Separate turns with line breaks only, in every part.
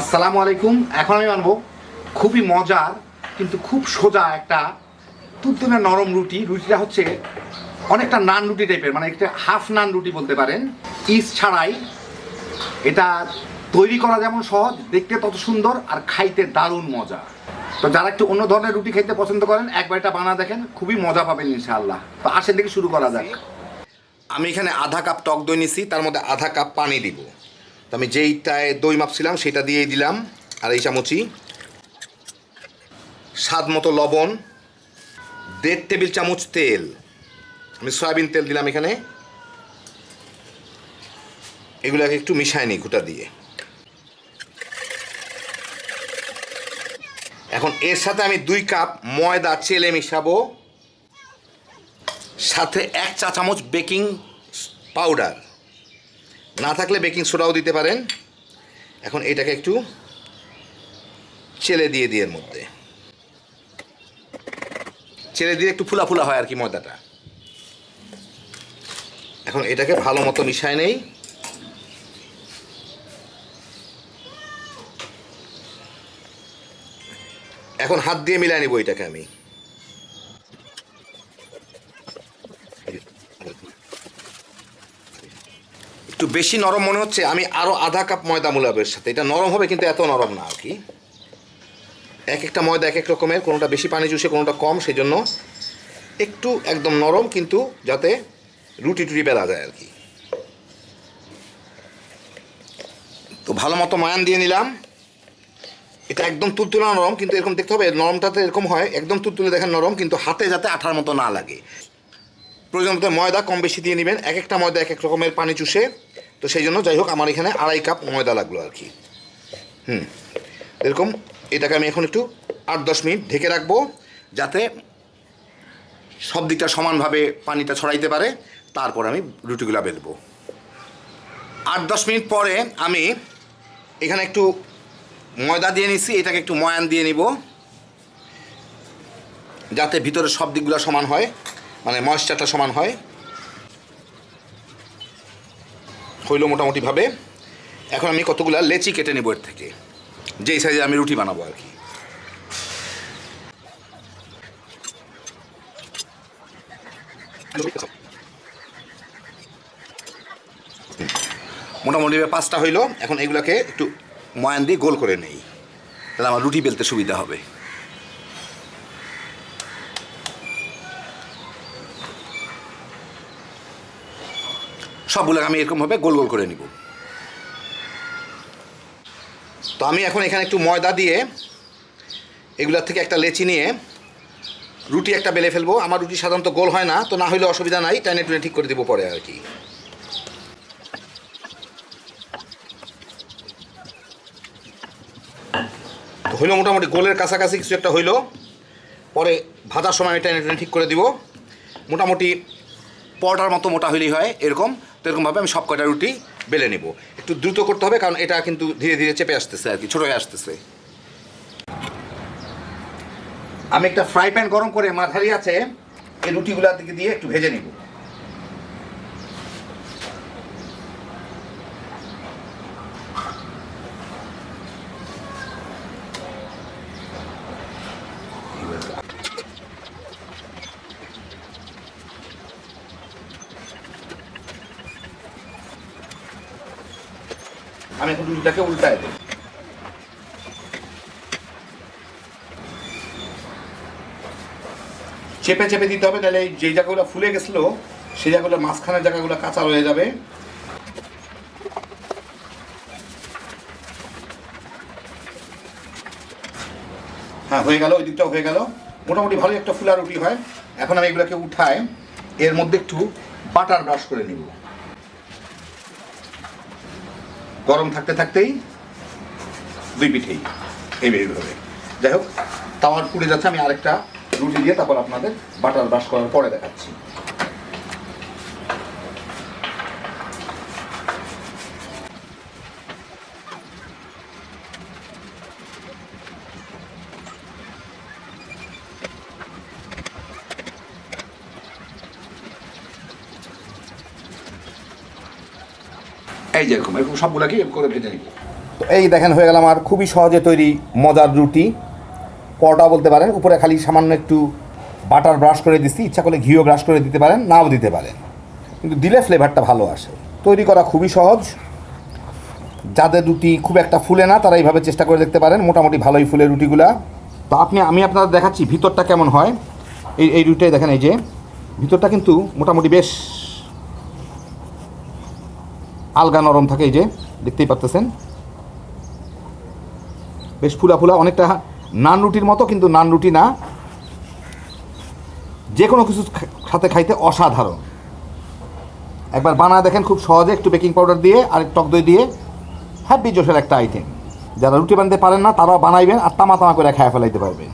আসসালামু আলাইকুম। এখন আমি মানবো খুবই মজার, কিন্তু খুব সোজা একটা তুলতুলে নরম রুটি। রুটিটা হচ্ছে অনেকটা নান রুটি টাইপের মানে একটা হাফ নান রুটি বলতে পারেন। ইস ছাড়াই এটা তৈরি করা যেমন সহজ, দেখতে তত সুন্দর আর খাইতে দারুণ মজা। তো যারা একটু অন্য ধরনের রুটি খাইতে পছন্দ করেন, একবার এটা বানা দেখেন, খুবই মজা পাবেন ইনশাআল্লাহ। তো আসেন থেকে শুরু করা যাক। আমি এখানে আধা কাপ টক দই নিছি, তার মধ্যে আধা কাপ পানি দিব। তো আমি যেইটায় দই মাপছিলাম, সেটা দিয়েই দিলাম। আর এই চামচি। স্বাদ মতো লবণ। দেড় টেবিল চামচ তেল। আমি সয়াবিন তেল দিলাম এখানে। এগুলোকে একটু মিশাই নিই ঘুটা দিয়ে। এখন এর সাথে আমি দুই কাপ ময়দা, চেলে মিশাবো। সাথে এক চা চামচ বেকিং পাউডার। না থাকলে বেকিং সোডাও দিতে পারেন। এখন এটাকে একটু চেলে দিয়ে দিয়ে মধ্যে। চেলে দিয়ে একটু ফুলা ফুলা হয় আর কি ময়দাটা। এখন এটাকে ভালো মতো মিশায় নেই। এখন হাত দিয়ে মিলাই নেব এটাকে আমি। বেশি নরম মনে হচ্ছে, আমি আরও আধা কাপ ময়দা মুলাবো এর সাথে। এটা নরম হবে, কিন্তু এত নরম না আর কি। এক একটা ময়দা এক এক রকমের, কোনোটা বেশি পানি চুষে, কোনোটা কম সেই জন্য একটু একদম নরম, কিন্তু যাতে রুটি টুটি বেলা যায় আর কি। তো ভালো মতো ময়ান দিয়ে নিলাম। এটা একদম তুলতুলে নরম, কিন্তু এরকম দেখতে হবে, নরমটাতে এরকম হয়, একদম তুলতুলে দেখেন নরম, কিন্তু হাতে যাতে আঠার মতো না লাগে। প্রয়োজন ময়দা কম বেশি দিয়ে নেবেন। এক একটা ময়দা এক এক রকমের পানি চুষে তো সেই জন্য যাই হোক, আমার এখানে আড়াই কাপ ময়দা লাগল আর কি। হুম, এরকম এটাকে আমি এখন একটু আট দশ মিনিট ঢেকে রাখব, যাতে সব দিকটা সমানভাবে পানিটা ছড়াইতে পারে। তারপর আমি রুটিগুলো বেলবো। আট দশ মিনিট পরে আমি এখানে একটু ময়দা দিয়ে নিচ্ছি এটাকে একটু ময়ান দিয়ে নিব, যাতে ভিতরে সব দিকগুলো সমান হয় মানে ময়েশ্চারটা সমান হয়। হইল মোটামুটিভাবে। এখন আমি কতগুলো লেচি কেটে নেব এর থেকে। যেই সাইজে আমি রুটি বানাবো আর কি। মোটামুটি পাঁচটা হইল। এখন এগুলোকে একটু ময়ান দিয়ে গোল করে নেই। তাহলে আমার রুটি বেলতে সুবিধা হবে। সবগুলোকে আমি এরকমভাবে গোল গোল করে নিব। তো আমি এখন এখানে একটু ময়দা দিয়ে এগুলোর থেকে একটা লেচি নিয়ে রুটি একটা বেলে ফেলব। আমার রুটি সাধারণত গোল হয় না, তো না হলে অসুবিধা নাই, টাইনে টুনে ঠিক করে দেবো পরে আর কি। হইল মোটামুটি গোলের কাছাকাছি কিছু একটা হইল। পরে ভাজার সময় আমি টাইনে টুনে ঠিক করে দিব। মোটামুটি পরটার মতো মোটা হইলেই হয়, এরকম। তো এরকমভাবে আমি সব কটা রুটি বেলে নেব। একটু দ্রুত করতে হবে কারণ এটা কিন্তু ধীরে ধীরে চেপে আসতেছে আর কি, ছোটো হয়ে আসতেছে। আমি একটা ফ্রাই প্যান গরম করে মাঝারি আছে, এই রুটিগুলোর দিকে দিয়ে একটু ভেজে নিব। আমি এখন রুটিটাকে উল্টায় দেব। চেপে চেপে দিতে হবে, তাহলে যে জায়গাগুলো ফুলে গেছিল, সেই জায়গাগুলো মাঝখানের জায়গাগুলো কাঁচা রয়ে যাবে। হ্যাঁ হয়ে গেল, ওই দিকটাও হয়ে গেল। মোটামুটি ভালোই একটা ফুলা রুটি হয়। এখন আমি এগুলোকে উঠায়, এর মধ্যে একটু বাটার ব্রাশ করে নিব। গরম থাকতে থাকতেই দুই পিঠেই এইভাবে যাই হোক, তাওয়ার পুড়ে যাচ্ছে, আমি আরেকটা রুটি দিয়ে তারপর আপনাদের বাটার ব্রাশ করার পরে দেখাচ্ছি। এই যে এরকম সবগুলাকে এরকম করে ভেজে এই দেখেন হয়ে গেল আমার খুবই সহজে তৈরি মজার রুটি। পরোটা বলতে পারেন, উপরে খালি সামান্য একটু বাটার ব্রাশ করে দিচ্ছি ইচ্ছা করলে ঘিও ব্রাশ করে দিতে পারেন, নাও দিতে পারেন। কিন্তু দিলে ফ্লেভারটা ভালো আসে। তৈরি করা খুবই সহজ। যাদের রুটি খুব একটা ফুলে না, তারা এইভাবে চেষ্টা করে দেখতে পারেন, মোটামুটি ভালোই ফুলে রুটিগুলা। তো আপনি, আমি আপনাদের দেখাচ্ছি ভিতরটা কেমন হয়। এই এই রুটিটাই দেখেন এই যে, ভিতরটা কিন্তু মোটামুটি বেশ আলগা নরম থাকে, এই যে, দেখতেই পাচ্তেছেন বেশ ফুলা ফুলা, অনেকটা নান রুটির মতো, কিন্তু নান রুটি না। যে কোনো কিছু সাথে খাইতে অসাধারণ। একবার বানায় দেখেন, খুব সহজে একটু বেকিং পাউডার দিয়ে আর টক দই দিয়ে, হ্যাপি জোশের একটা আইটেম। যারা রুটি বানাতে পারেন না, তারাও বানাইবেন আর তামা তামা করে খায় ফেলাইতে পারবেন।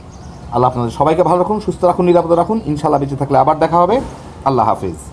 আল্লাহ আপনাদের সবাইকে ভালো রাখুন, সুস্থ রাখুন, নিরাপদ রাখুন। ইনশাল্লাহ বেঁচে থাকলে আবার দেখা হবে। আল্লাহ হাফিজ।